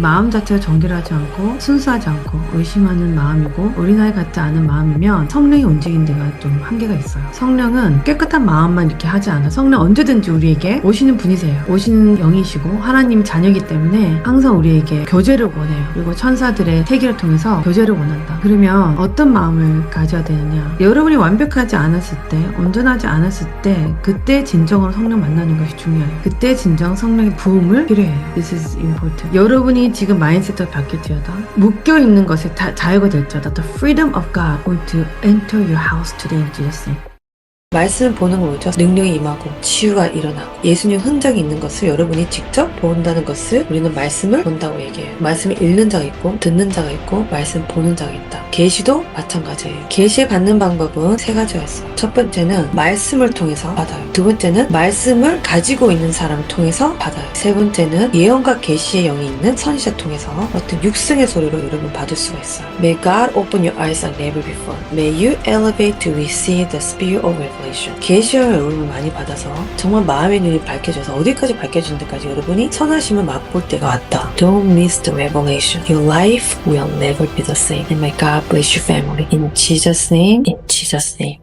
마음 자체가 정결하지 않고 순수하지 않고 의심하는 마음이고 어린아이 같지 않은 마음이면 성령이 움직이는 데가 좀 한계가 있어요. 성령은 깨끗한 마음만 이렇게 하지 않아. 성령 언제든지 우리에게 오시는 분이세요. 오시는 영이시고 하나님 자녀이기 때문에 항상 우리에게 교제를 원해요. 그리고 천사들의 태기를 통해서 교제를 원한다. 그러면 어떤 마음을 가져야 되느냐? 여러분이 완벽하지 않았을 때, 온전하지 않았을 때, 그때 진정으로 성령 만나는 것이 중요해요. 그때 진정 성령의 부음을 필요해요. This is important. 여러분이 지금 마인드셋을 바뀔지어다. 묶여 있는 것에 다 자유가 될지어다. The freedom of God going to enter your house today in Jesus name. 말씀 보는 거 뭐죠? 능력이 임하고 치유가 일어나고 예수님 흔적이 있는 것을 여러분이 직접 본다는 것을 우리는 말씀을 본다고 얘기해요. 말씀을 읽는 자가 있고 듣는 자가 있고 말씀 보는 자가 있다. 계시도 마찬가지예요. 계시 받는 방법은 세 가지가 있어요. 첫 번째는 말씀을 통해서 받아요. 두 번째는 말씀을 가지고 있는 사람을 통해서 받아요. 세 번째는 예언과 계시의 영이 있는 선지자 통해서 어떤 육성의 소리로 여러분 받을 수가 있어요. May God open your eyes like never before. May you elevate to receive the spirit of revelation. 계시와 여러분을 많이 받아서 정말 마음의 눈이 밝혀져서 어디까지 밝혀지는 데까지 여러분이 선하심을 맛볼 때가 왔다. Don't miss the revelation. Your life will never be the same. And may God bless your family. In Jesus' name. In Jesus' name.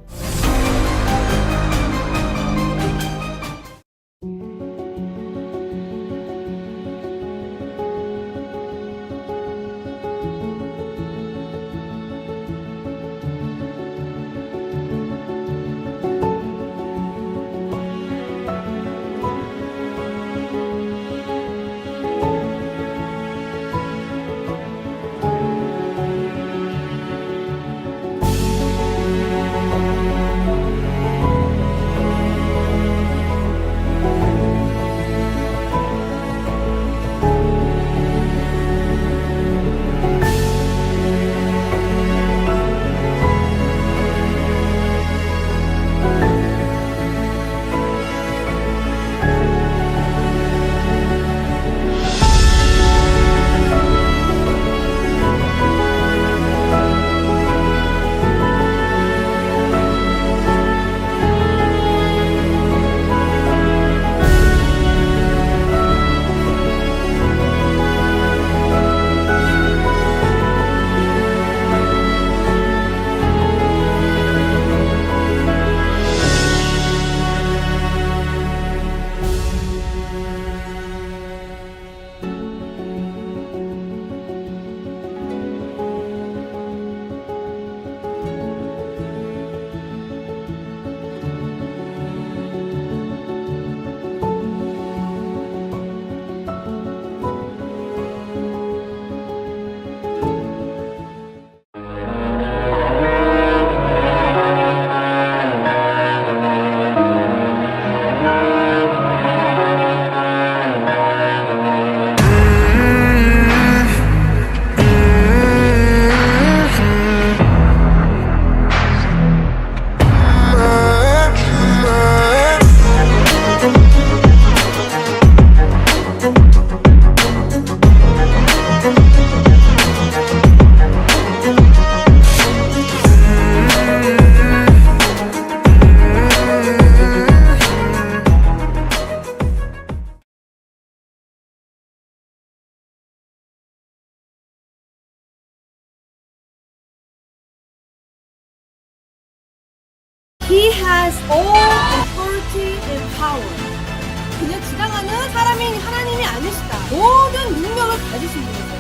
그냥 지나가는 사람이 하나님이 아니시다. 모든 능력을 가지신 분이세요.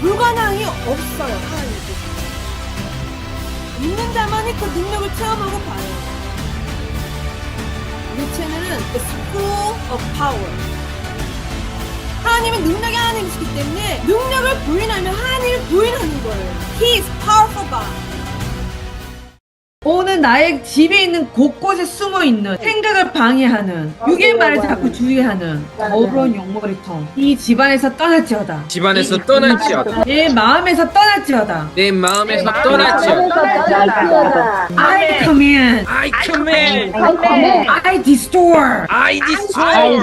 불가능이 없어요, 하나님께. 믿는 자만이 그 능력을 체험하고 봐요. 우리 채널은 The School of Power. 하나님은 능력이 하나님이시기 때문에 능력을 부인하면 하나님을 부인하는 거예요. He is powerful God. 오늘 나의 집에 있는 곳곳에 숨어 있는 생각을 방해하는 육의 말을 자꾸 주의하는 더러운 욕머리통 이 집안에서 떠날지어다. 집안에서 떠날지어다. 내 마음에서 떠날지어다. 내 마음에서 떠날지어다. I command I command I destroy. I destroy.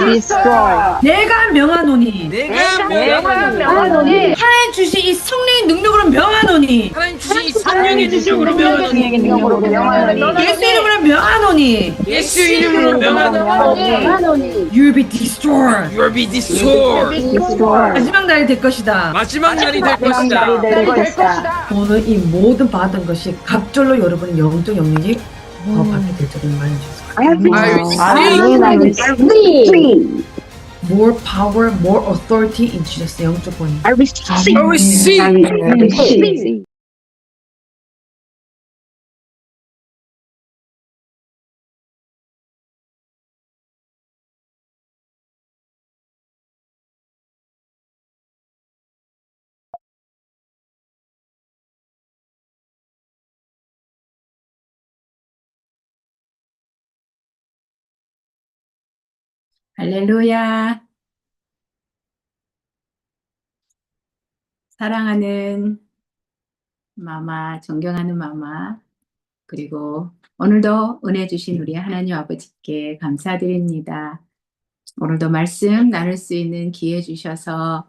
내가 명하노니. 내가 명하노니. 하나님 주신 이 성령의 능력으로 명하노니. 하나님 주신 이 성령의 능력으로 명하노니 명하노니 예수 이름으로 명하노니 예수 이름으로 명하노니 You'll be destroyed. You'll be destroyed 마지막 날이 될 것이다. 마지막 날이 될 것이다 될 것이다. 오늘 이 모든 받은 것이 갑절로 여러분의 영적 영역이 거업하게 될 줄을 많이 주세요. More power, more authority in Jesus 영적 권위. I receive. I receive I receive. 할렐루야. 사랑하는 마마, 존경하는 마마, 그리고 오늘도 은혜 주신 우리 하나님 아버지께 감사드립니다. 오늘도 말씀 나눌 수 있는 기회 주셔서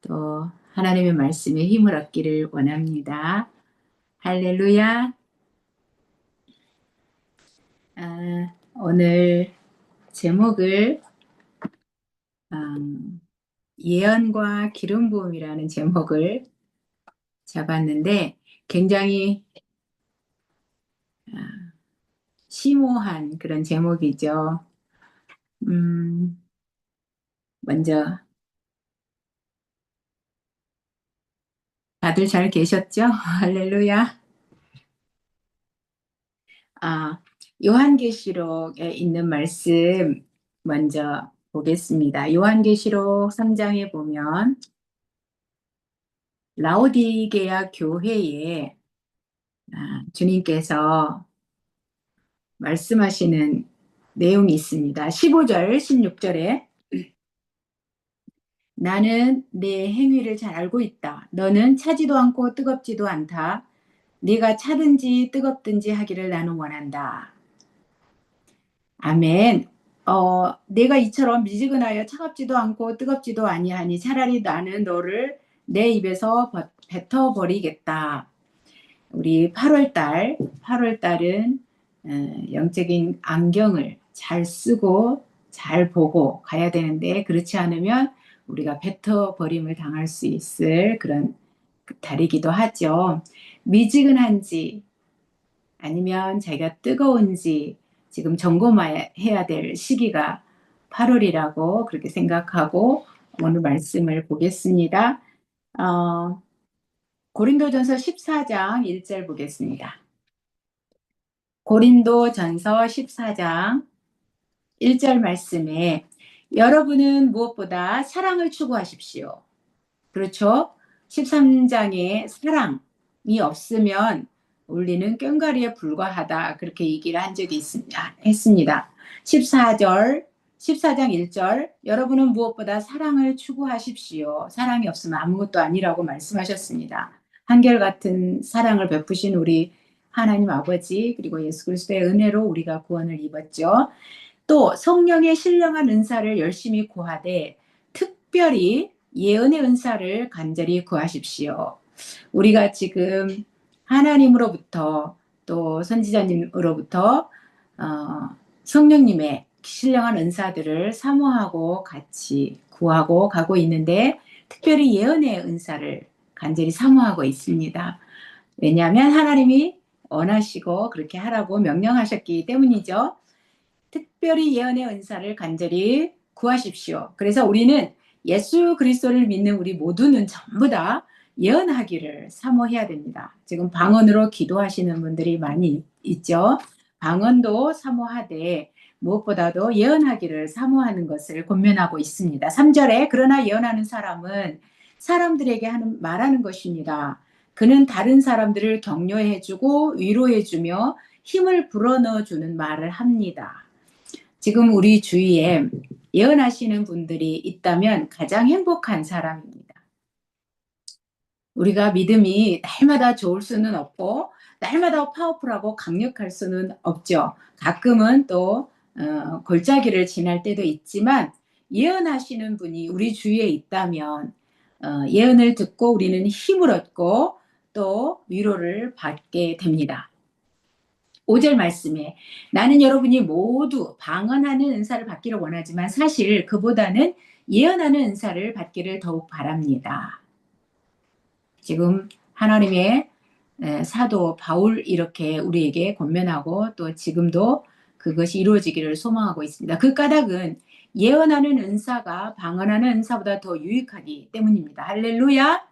또 하나님의 말씀에 힘을 얻기를 원합니다. 할렐루야. 아, 오늘 제목을 음, 예언과 기름 부음이라는 제목을 잡았는데 굉장히 아, 심오한 그런 제목이죠. 음, 먼저 다들 잘 계셨죠? 할렐루야. 아, 요한계시록에 있는 말씀 먼저 보겠습니다. 요한계시록 3장에 보면 라오디게아 교회에 아, 주님께서 말씀하시는 내용이 있습니다. 15절, 16절에 나는 내 행위를 잘 알고 있다. 너는 차지도 않고 뜨겁지도 않다. 네가 차든지 뜨겁든지 하기를 나는 원한다. 아멘. 어, 내가 이처럼 미지근하여 차갑지도 않고 뜨겁지도 아니하니 차라리 나는 너를 내 입에서 버- 뱉어 버리겠다. 우리 8월 달, 8월 달은 어, 영적인 안경을 잘 쓰고 잘 보고 가야 되는데 그렇지 않으면 우리가 뱉어 버림을 당할 수 있을 그런 달이기도 하죠. 미지근한지 아니면 자기가 뜨거운지 지금 점검해야 될 시기가 8월이라고 그렇게 생각하고 오늘 말씀을 보겠습니다. 어, 고린도전서 14장 1절 보겠습니다. 고린도전서 14장 1절 말씀에 여러분은 무엇보다 사랑을 추구하십시오. 그렇죠? 13장에 사랑이 없으면 우리는 꽹과리에 불과하다. 그렇게 얘기를 한 적이 있습니다. 했습니다. 14절, 14장 1절, 여러분은 무엇보다 사랑을 추구하십시오. 사랑이 없으면 아무것도 아니라고 말씀하셨습니다. 한결같은 사랑을 베푸신 우리 하나님 아버지, 그리고 예수 그리스도의 은혜로 우리가 구원을 입었죠. 또 성령의 신령한 은사를 열심히 구하되 특별히 예언의 은사를 간절히 구하십시오. 우리가 지금 하나님으로부터 또 선지자님으로부터 어, 성령님의 신령한 은사들을 사모하고 같이 구하고 가고 있는데 특별히 예언의 은사를 간절히 사모하고 있습니다. 왜냐하면 하나님이 원하시고 그렇게 하라고 명령하셨기 때문이죠. 특별히 예언의 은사를 간절히 구하십시오. 그래서 우리는 예수 그리스도를 믿는 우리 모두는 전부 다 예언하기를 사모해야 됩니다. 지금 방언으로 기도하시는 분들이 많이 있죠. 방언도 사모하되 무엇보다도 예언하기를 사모하는 것을 권면하고 있습니다. 3절에 그러나 예언하는 사람은 사람들에게 하는 말하는 것입니다. 그는 다른 사람들을 격려해 주고 위로해 주며 힘을 불어넣어 주는 말을 합니다. 지금 우리 주위에 예언하시는 분들이 있다면 가장 행복한 사람입니다. 우리가 믿음이 날마다 좋을 수는 없고 날마다 파워풀하고 강력할 수는 없죠. 가끔은 또 어, 골짜기를 지날 때도 있지만 예언하시는 분이 우리 주위에 있다면 어, 예언을 듣고 우리는 힘을 얻고 또 위로를 받게 됩니다. 5절 말씀에 나는 여러분이 모두 방언하는 은사를 받기를 원하지만 사실 그보다는 예언하는 은사를 받기를 더욱 바랍니다. 지금 하나님의 에, 사도 바울 이렇게 우리에게 권면하고 또 지금도 그것이 이루어지기를 소망하고 있습니다. 그 까닭은 예언하는 은사가 방언하는 은사보다 더 유익하기 때문입니다. 할렐루야.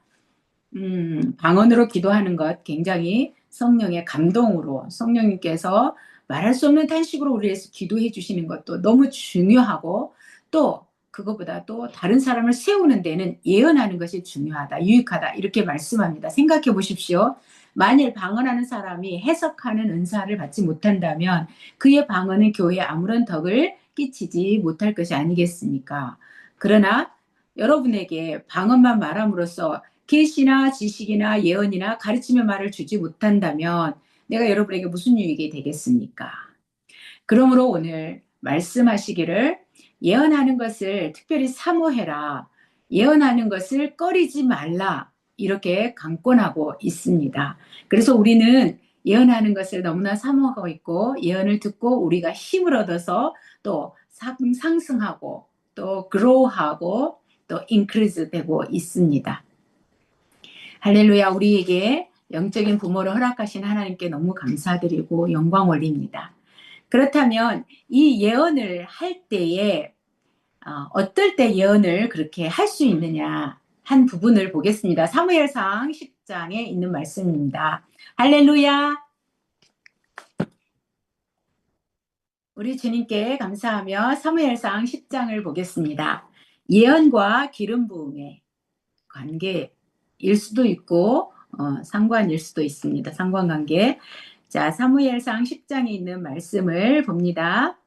음, 방언으로 기도하는 것 굉장히 성령의 감동으로 성령님께서 말할 수 없는 탄식으로 우리 위해서 기도해 주시는 것도 너무 중요하고 또 그것보다 또 다른 사람을 세우는 데는 예언하는 것이 중요하다, 유익하다 이렇게 말씀합니다. 생각해 보십시오. 만일 방언하는 사람이 해석하는 은사를 받지 못한다면 그의 방언은 교회에 아무런 덕을 끼치지 못할 것이 아니겠습니까? 그러나 여러분에게 방언만 말함으로써 계시나 지식이나 예언이나 가르침의 말을 주지 못한다면 내가 여러분에게 무슨 유익이 되겠습니까? 그러므로 오늘 말씀하시기를 예언하는 것을 특별히 사모해라. 예언하는 것을 꺼리지 말라. 이렇게 강권하고 있습니다. 그래서 우리는 예언하는 것을 너무나 사모하고 있고 예언을 듣고 우리가 힘을 얻어서 또 상- 상승하고 또 grow하고 또 increase 되고 있습니다. 할렐루야 우리에게 영적인 부모를 허락하신 하나님께 너무 감사드리고 영광 올립니다. 그렇다면 이 예언을 할 때에 어, 어떨 때 예언을 그렇게 할 수 있느냐 한 부분을 보겠습니다. 사무엘상 10장에 있는 말씀입니다. 할렐루야. 우리 주님께 감사하며 사무엘상 10장을 보겠습니다. 예언과 기름 부음의 관계일 수도 있고 어, 상관일 수도 있습니다. 상관관계. 자, 사무엘상 10장에 있는 말씀을 봅니다.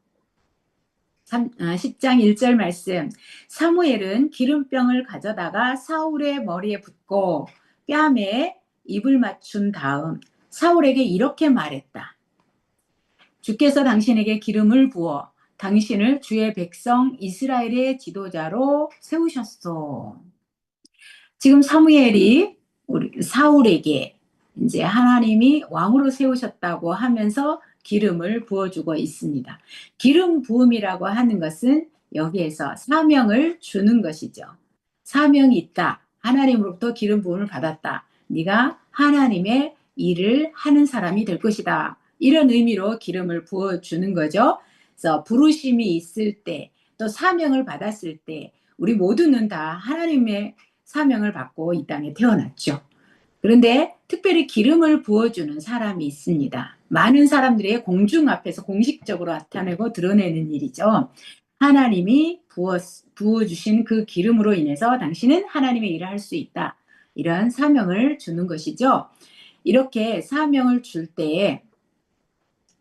3, 아, 10장 1절 말씀. 사무엘은 기름병을 가져다가 사울의 머리에 붓고 뺨에 입을 맞춘 다음 사울에게 이렇게 말했다. 주께서 당신에게 기름을 부어 당신을 주의 백성 이스라엘의 지도자로 세우셨소. 지금 사무엘이 사울에게 이제 하나님이 왕으로 세우셨다고 하면서 기름을 부어주고 있습니다. 기름 부음이라고 하는 것은 여기에서 사명을 주는 것이죠. 사명이 있다. 하나님으로부터 기름 부음을 받았다. 네가 하나님의 일을 하는 사람이 될 것이다. 이런 의미로 기름을 부어주는 거죠. 그래서 부르심이 있을 때, 또 사명을 받았을 때, 우리 모두는 다 하나님의 사명을 받고 이 땅에 태어났죠. 그런데 특별히 기름을 부어주는 사람이 있습니다. 많은 사람들이 공중 앞에서 공식적으로 나타내고 드러내는 일이죠. 하나님이 부어, 부어주신 그 기름으로 인해서 당신은 하나님의 일을 할 수 있다. 이런 사명을 주는 것이죠. 이렇게 사명을 줄 때에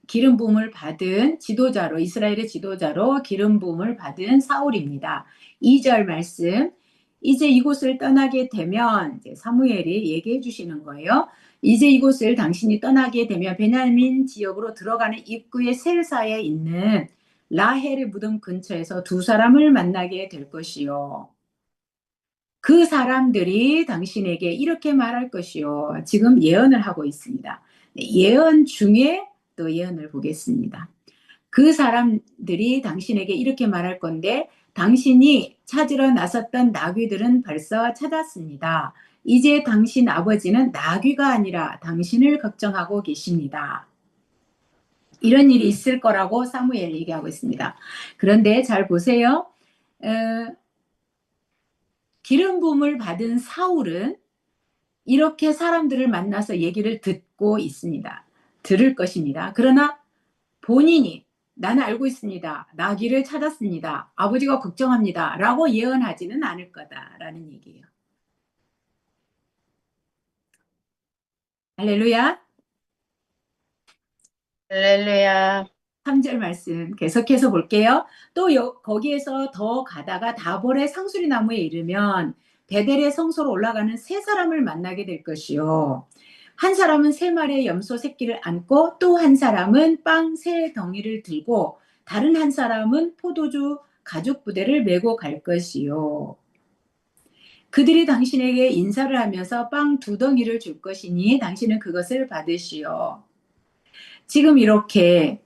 기름 부음을 받은 지도자로 이스라엘의 지도자로 기름 부음을 받은 사울입니다. 2절 말씀 이제 이곳을 떠나게 되면 사무엘이 얘기해 주시는 거예요. 이제 이곳을 당신이 떠나게 되면 베냐민 지역으로 들어가는 입구의 셀사에 있는 라헬의 무덤 근처에서 두 사람을 만나게 될 것이요. 그 사람들이 당신에게 이렇게 말할 것이요. 지금 예언을 하고 있습니다. 네, 예언 중에 또 예언을 보겠습니다. 그 사람들이 당신에게 이렇게 말할 건데 당신이 찾으러 나섰던 나귀들은 벌써 찾았습니다. 이제 당신 아버지는 나귀가 아니라 당신을 걱정하고 계십니다. 이런 일이 있을 거라고 사무엘 얘기하고 있습니다. 그런데 잘 보세요. 어, 기름 부음을 받은 사울은 이렇게 사람들을 만나서 얘기를 듣고 있습니다. 들을 것입니다. 그러나 본인이 나는 알고 있습니다. 나귀를 찾았습니다. 아버지가 걱정합니다. 라고 예언하지는 않을 거다라는 얘기예요. 할렐루야. 할렐루야. 3절 말씀 계속해서 볼게요. 또 여- 거기에서 더 가다가 다볼의 상수리 나무에 이르면 베델의 성소로 올라가는 세 사람을 만나게 될 것이요. 한 사람은 세 마리의 염소 새끼를 안고 또 한 사람은 빵 세 덩이를 들고 다른 한 사람은 포도주 가죽 부대를 메고 갈 것이요. 그들이 당신에게 인사를 하면서 빵 두 덩이를 줄 것이니 당신은 그것을 받으시오. 지금 이렇게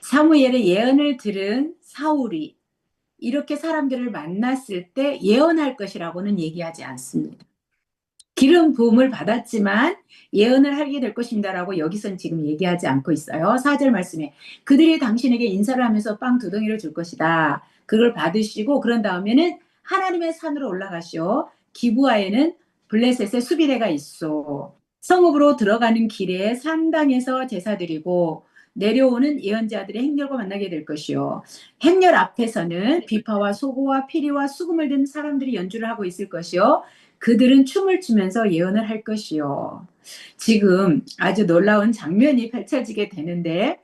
사무엘의 예언을 들은 사울이 이렇게 사람들을 만났을 때 예언할 것이라고는 얘기하지 않습니다. 기름 부음을 받았지만 예언을 하게 될 것입니다라고 여기선 지금 얘기하지 않고 있어요. 4절 말씀에 그들이 당신에게 인사를 하면서 빵 두 덩이를 줄 것이다. 그걸 받으시고 그런 다음에는 하나님의 산으로 올라가시오. 기부하에는 블레셋의 수비대가 있어. 성읍으로 들어가는 길에 산당에서 제사 드리고 내려오는 예언자들의 행렬과 만나게 될 것이요. 행렬 앞에서는 비파와 소고와 피리와 수금을 든 사람들이 연주를 하고 있을 것이요. 그들은 춤을 추면서 예언을 할 것이요. 지금 아주 놀라운 장면이 펼쳐지게 되는데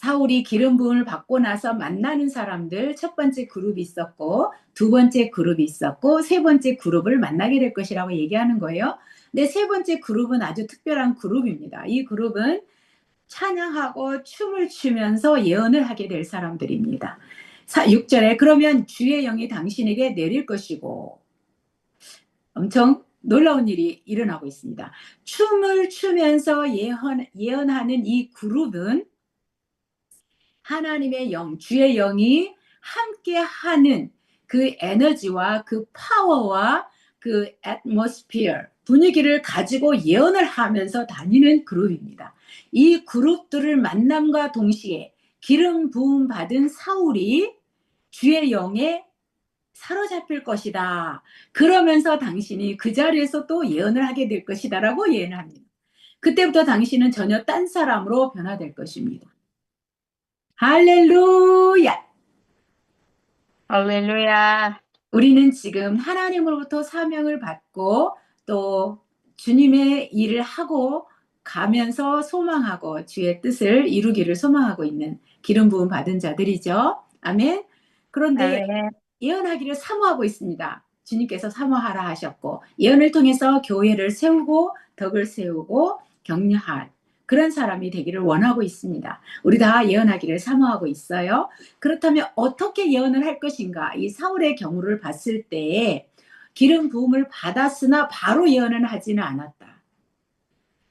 사울이 기름 부음을 받고 나서 만나는 사람들 첫 번째 그룹이 있었고 두 번째 그룹이 있었고 세 번째 그룹을 만나게 될 것이라고 얘기하는 거예요. 근데 세 번째 그룹은 아주 특별한 그룹입니다. 이 그룹은 찬양하고 춤을 추면서 예언을 하게 될 사람들입니다. 6절에 그러면 주의 영이 당신에게 내릴 것이고 엄청 놀라운 일이 일어나고 있습니다. 춤을 추면서 예언, 예언하는 이 그룹은 하나님의 영, 주의 영이 함께 하는 그 에너지와 그 파워와 그 atmosphere, 분위기를 가지고 예언을 하면서 다니는 그룹입니다. 이 그룹들을 만남과 동시에 기름 부음 받은 사울이 주의 영에 사로잡힐 것이다. 그러면서 당신이 그 자리에서 또 예언을 하게 될 것이다라고 예언합니다. 그때부터 당신은 전혀 딴 사람으로 변화될 것입니다. 할렐루야! 할렐루야. 우리는 지금 하나님으로부터 사명을 받고 또 주님의 일을 하고 가면서 소망하고 주의 뜻을 이루기를 소망하고 있는 기름 부음 받은 자들이죠. 아멘. 그런데 예언하기를 사모하고 있습니다. 주님께서 사모하라 하셨고 예언을 통해서 교회를 세우고 덕을 세우고 격려할 그런 사람이 되기를 원하고 있습니다. 우리 다 예언하기를 사모하고 있어요. 그렇다면 어떻게 예언을 할 것인가? 이 사울의 경우를 봤을 때 기름 부음을 받았으나 바로 예언은 하지는 않았다.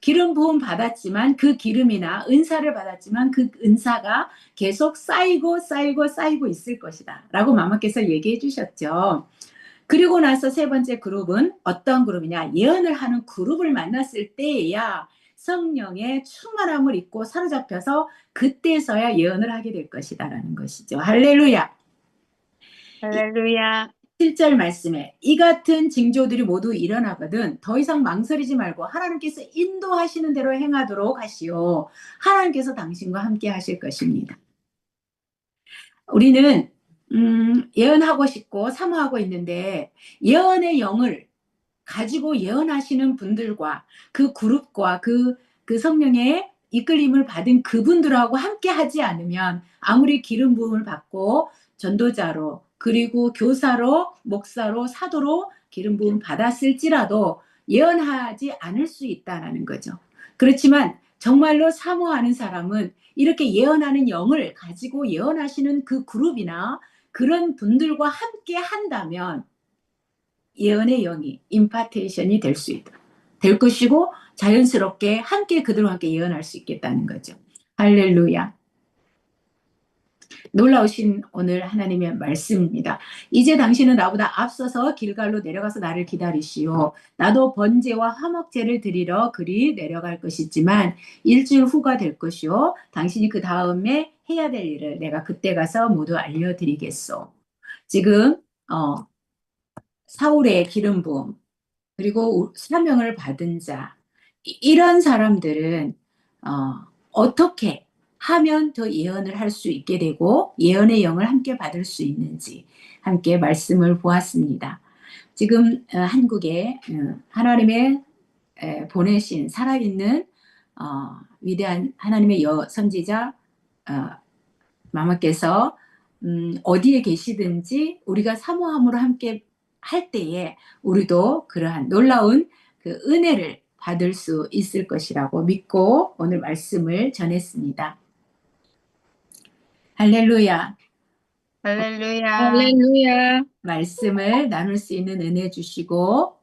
기름 부음 받았지만 그 기름이나 은사를 받았지만 그 은사가 계속 쌓이고 쌓이고 쌓이고 있을 것이다. 라고 마마께서 얘기해 주셨죠. 그리고 나서 세 번째 그룹은 어떤 그룹이냐? 예언을 하는 그룹을 만났을 때에야 성령의 충만함을 입고 사로잡혀서 그때서야 예언을 하게 될 것이다라는 것이죠. 할렐루야. 할렐루야. 7절 말씀에 이 같은 징조들이 모두 일어나거든 더 이상 망설이지 말고 하나님께서 인도하시는 대로 행하도록 하시오. 하나님께서 당신과 함께 하실 것입니다. 우리는 음, 예언하고 싶고 사모하고 있는데 예언의 영을 가지고 예언하시는 분들과 그 그룹과 그, 그 성령의 이끌림을 받은 그분들하고 함께 하지 않으면 아무리 기름 부음을 받고 전도자로 그리고 교사로 목사로 사도로 기름 부음 받았을지라도 예언하지 않을 수 있다라는 거죠. 그렇지만 정말로 사모하는 사람은 이렇게 예언하는 영을 가지고 예언하시는 그 그룹이나 그런 분들과 함께 한다면 예언의 영이 임파테이션이 될 수 있다. 될 것이고 자연스럽게 함께 그들과 함께 예언할 수 있겠다는 거죠. 할렐루야. 놀라우신 오늘 하나님의 말씀입니다. 이제 당신은 나보다 앞서서 길갈로 내려가서 나를 기다리시오. 나도 번제와 화목제를 드리러 그리 내려갈 것이지만 일주일 후가 될 것이오. 당신이 그 다음에 해야 될 일을 내가 그때 가서 모두 알려드리겠소. 지금 어, 사울의 기름 부음 그리고 사명을 받은 자 이- 이런 사람들은 어, 어떻게 하면 더 예언을 할 수 있게 되고 예언의 영을 함께 받을 수 있는지 함께 말씀을 보았습니다. 지금 어, 한국에 어, 하나님의 에, 보내신 살아있는 어, 위대한 하나님의 여 선지자 어, 마마께서 음, 어디에 계시든지 우리가 사모함으로 함께 할 때에 우리도 그러한 놀라운 그 은혜를 받을 수 있을 것이라고 믿고 오늘 말씀을 전했습니다. 할렐루야. 할렐루야. 할렐루야. 말씀을 나눌 수 있는 은혜 주시고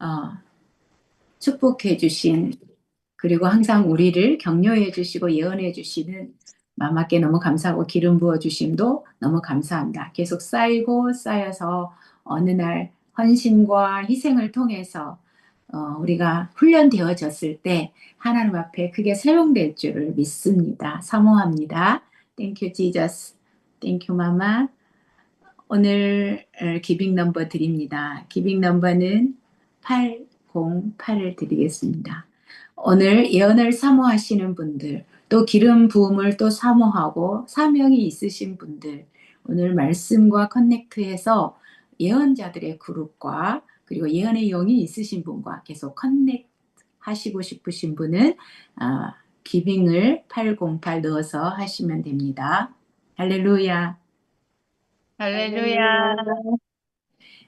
어, 축복해 주신 그리고 항상 우리를 격려해 주시고 예언해 주시는 마마께 너무 감사하고 기름 부어 주심도 너무 감사합니다. 계속 쌓이고 쌓여서 어느 날 헌신과 희생을 통해서 어, 우리가 훈련되어졌을 때 하나님 앞에 크게 사용될 줄을 믿습니다. 사모합니다. Thank you, Jesus. Thank you, Mama. 오늘 어, 기빙 넘버 드립니다. 기빙 넘버는 808을 드리겠습니다. 오늘 예언을 사모하시는 분들, 또 기름 부음을 또 사모하고 사명이 있으신 분들, 오늘 말씀과 커넥트해서 예언자들의 그룹과 그리고 예언의 영이 있으신 분과 계속 커넥트 하시고 싶으신 분은 아, 기빙을 808 넣어서 하시면 됩니다. 할렐루야. 할렐루야.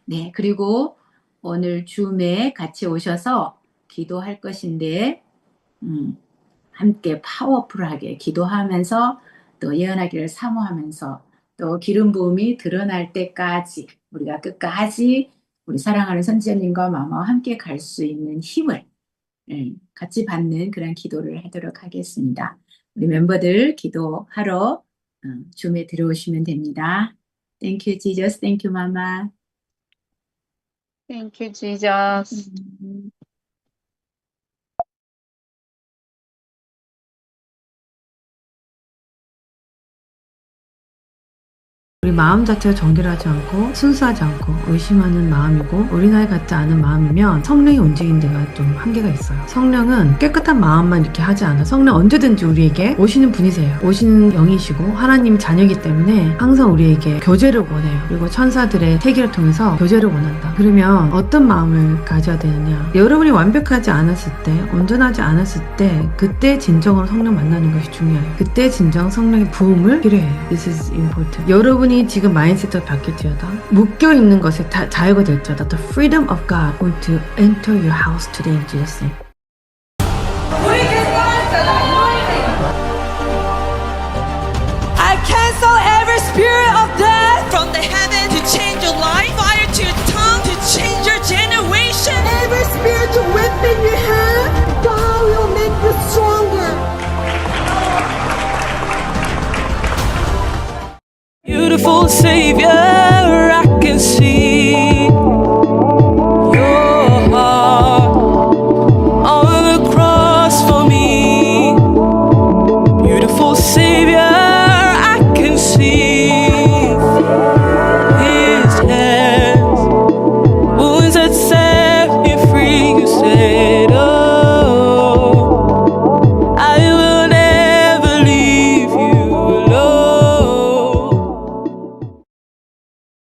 네, 그리고 오늘 줌에 같이 오셔서 기도할 것인데, 음, 함께 파워풀하게 기도하면서 또 예언하기를 사모하면서 또 기름 부음이 드러날 때까지 우리가 끝까지 우리 사랑하는 선지자님과 마마와 함께 갈 수 있는 힘을 음, 같이 받는 그런 기도를 하도록 하겠습니다. 우리 멤버들 기도하러 음, 줌에 들어오시면 됩니다. Thank you, Jesus. Thank you, Mama. Thank you, Jesus. 우리 마음 자체가 정결하지 않고 순수하지 않고 의심하는 마음이고 어린아이 같지 않은 마음이면 성령이 움직이는 데가 좀 한계가 있어요. 성령은 깨끗한 마음만 이렇게 하지 않아. 성령 언제든지 우리에게 오시는 분이세요. 오시는 영이시고 하나님 자녀이기 때문에 항상 우리에게 교제를 원해요. 그리고 천사들의 세계를 통해서 교제를 원한다. 그러면 어떤 마음을 가져야 되느냐? 여러분이 완벽하지 않았을 때, 온전하지 않았을 때 그때 진정으로 성령 만나는 것이 중요해요. 그때 진정 성령의 부음을 필요해요. This is important. 여러분이 지금 마인드셋을 바뀔지어다 묶여 있는 것에 다 자유가 될지어다 The freedom of God going to enter your house today in Jesus name. Savior.